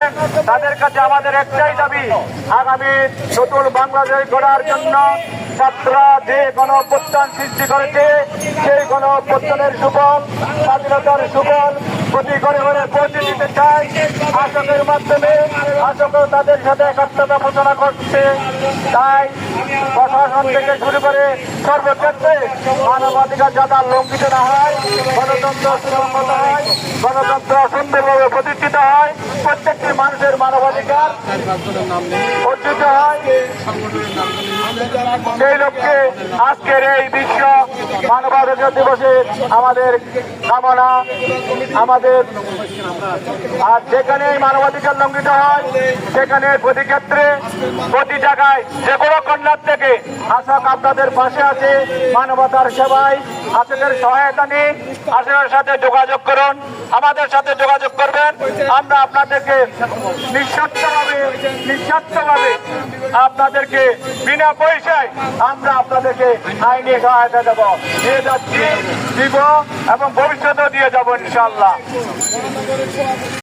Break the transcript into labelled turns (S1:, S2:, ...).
S1: তাদের কাছে আমাদের একটাই দাবি, আগামী নতুন বাংলাদেশ গড়ার জন্য ছাত্ররা যে গণ অভ্যুত্থান সৃষ্টি করেছে, সেই গণ অভ্যুত্থানের সুফল, স্বাধীনতার সুফল প্রতি ঘরে ঘরে পৌঁছে দিতে চাই। আশকের মাধ্যমে, আশকও তাদের সাথে একাত্মতা ঘোষণা করছে। তাই প্রশাসন থেকে শুরু করে সর্বক্ষেত্রে মানবাধিকার যাতে লঙ্ঘিত না হয় গণতন্ত্র সুসংগত হয়, গণতন্ত্র সুন্দরভাবে প্রতিষ্ঠিত হয়, প্রত্যেকটি মানুষের মানবাধিকার অর্জিত হয়। সেই লক্ষ্যে আজকের এই বিশ্ব মানবাধিকার দিবসে আমাদের কামনা, আমাদের আর যেখানে মানবাধিকার লঙ্ঘিত হয়, সেখানে প্রতি ক্ষেত্রে, প্রতি জায়গায় যে কোনো কন্যার থেকে আশাক আপনাদের পাশে আছে, মানবতার সেবায় আশাকের সহায়তা নিন আশাকের সাথে যোগাযোগ করুন, আমাদের সাথে যোগাযোগ করবেন, আমরা আপনাদেরকে নিঃস্বার্থভাবে নিঃস্বার্থভাবে আপনাদেরকে বিনা পয়সায় আমরা আপনাদেরকে আইনি সহায়তা দেব। দিয়ে যাচ্ছি, দিব এবং ভবিষ্যতেও দিয়ে যাব ইনশাল্লাহ